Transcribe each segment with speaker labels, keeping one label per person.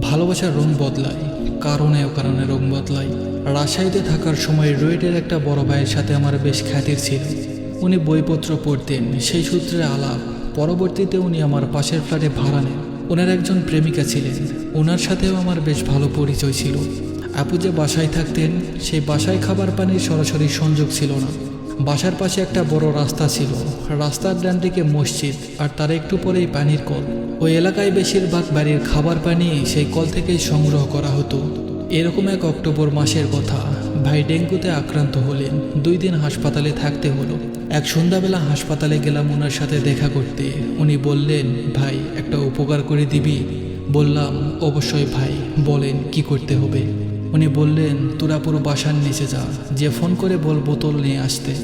Speaker 1: ভালোবাসার রং বদলায়, কারণে অকারণে রং বদলায়। রাজশাহীতে থাকার সময় রুয়েটের একটা বড় ভাইয়ের সাথে আমার বেশ খ্যাতির ছিল। উনি বইপত্র পড়তেন, সেই সূত্রে আলাপ। পরবর্তীতে উনি আমার পাশের ফ্ল্যাটে ভাড়া নেন। ওনার একজন প্রেমিকা ছিলেন। ওনার সাথেও আমার বেশ ভালো পরিচয় ছিল। আপু যে বাসায় থাকতেন, সেই বাসায় খাবার পানির সরাসরি সংযোগ ছিল না। বাসার পাশে একটা বড় রাস্তা ছিল। রাস্তার ডান দিকে মসজিদ আর তার একটু পরেই পানির কল। ওই এলাকায় বেশিরভাগ বাড়ির খাবার পানি সেই কল থেকেই সংগ্রহ করা হতো। এরকম এক অক্টোবর মাসের কথা। ভাই ডেঙ্গুতে আক্রান্ত হলেন। দুই দিন হাসপাতালে থাকতে হলো। এক সন্ধ্যাবেলা হাসপাতালে গেলাম ওনার সাথে দেখা করতে। উনি বললেন, ভাই, একটা উপকার করে দিবি। বললাম, অবশ্যই ভাই, বলেন কি করতে হবে? উনি বললেন তোরা পুরো বাসার নিচে যা, যে ফোন করে বল বোতল নিয়ে আসতে।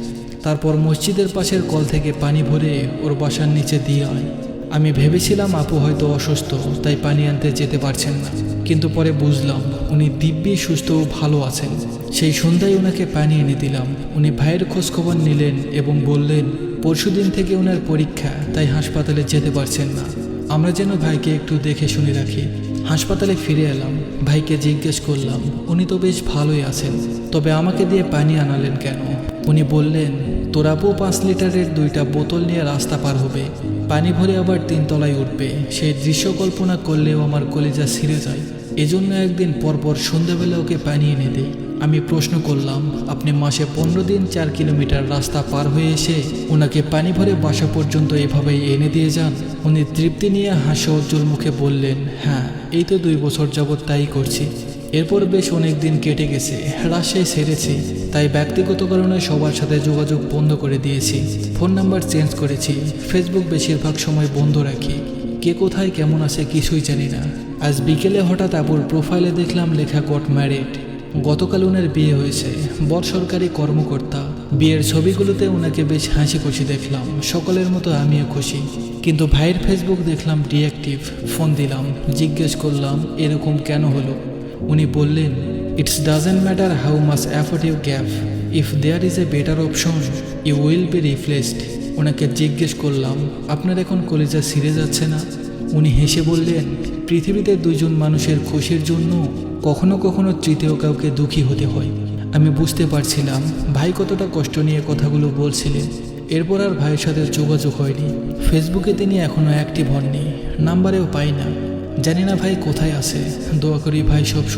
Speaker 1: তারপর মসজিদের পাশের কল থেকে পানি ভরে ওর বাসার নিচে দিয়ে আয়। আমি ভেবেছিলাম আপু হয়তো অসুস্থ, তাই পানি আনতে যেতে পারছেন না। কিন্তু পরে বুঝলাম, উনি দিব্যি সুস্থ ও ভালো আছেন। সেই সন্ধ্যায় ওনাকে পানি এনে দিলাম। উনি ভাইয়ের খোঁজখবর নিলেন এবং বললেন, পরশুদিন থেকে ওনার পরীক্ষা, তাই হাসপাতালে যেতে পারছেন না। আমরা যেন ভাইকে একটু দেখে শুনে রাখি। হাসপাতালে ফিরে এলাম। ভাইকে জিজ্ঞেস করলাম, উনি তো বেশ ভালোই আছেন, তবে আমাকে দিয়ে পানি আনালেন কেন? উনি বললেন তোরাপও পাঁচ লিটারের দুইটা বোতল নিয়ে রাস্তা পার হবে। পানি ভরে আবার তিনতলায় উঠবে। সেই দৃশ্য কল্পনা করলেও আমার কলেজা ছিঁড়ে যায়। এজন্য একদিন পরপর সন্ধ্যাবেলা ওকে পানি এনে দেই। আমি প্রশ্ন করলাম, আপনি মাসে পনেরো দিন চার কিলোমিটার রাস্তা পার হয়ে এসে ওনাকে পানি ভরে বাসা পর্যন্ত এভাবেই এনে দিয়ে যান? উনি তৃপ্তি নিয়ে হাসি উজ্জ্বল মুখে বললেন হ্যাঁ এই তো দুই বছর যাবৎ তাই করছি। এরপর বেশ অনেক দিন কেটে গেছে, রাজশাহী সেরেছি তাই ব্যক্তিগত কারণে সবার সাথে যোগাযোগ বন্ধ করে দিয়েছি। ফোন নাম্বার চেঞ্জ করেছি, ফেসবুক বেশিরভাগ সময় বন্ধ রাখি। কে কোথায়, কেমন আছে কিছুই জানি না। আজ বিকেলে হঠাৎ আপুর প্রোফাইলে দেখলাম লেখা গট ম্যারিড গতকাল ওনার বিয়ে হয়েছে। বর সরকারি কর্মকর্তা। বিয়ের ছবিগুলোতে ওনাকে বেশ হাসি খুশি দেখলাম। সকলের মতো আমিও খুশি। কিন্তু ভাইয়ের ফেসবুক দেখলাম ডিঅ্যাক্টিভ ফোন দিলাম, জিজ্ঞেস করলাম, এরকম কেন হলো? উনি বললেন it's doesn't matter how much effort you give if there is a better option you will be replaced ওনাকে জিজ্ঞেস করলাম, আপনার এখন কলেজা সিরে যাচ্ছে না? উনি হেসে বললেন, পৃথিবীতে দুজন মানুষের খুশির জন্য কখনো কখনো তৃতীয় কাউকে দুঃখী হতে হয়। আমি বুঝতে পারছিলাম ভাই কতটা কষ্ট নিয়ে কথাগুলো বলছিলেন। এরপর আর ভাইয়ের সাথে যোগাযোগ হয়নি। ফেসবুকে তিনি এখনও অ্যাক্টিভ হননি। নাম্বারেও পাই না। জানি না ভাই কোথায় আছে। দোয়া করি ভাই সব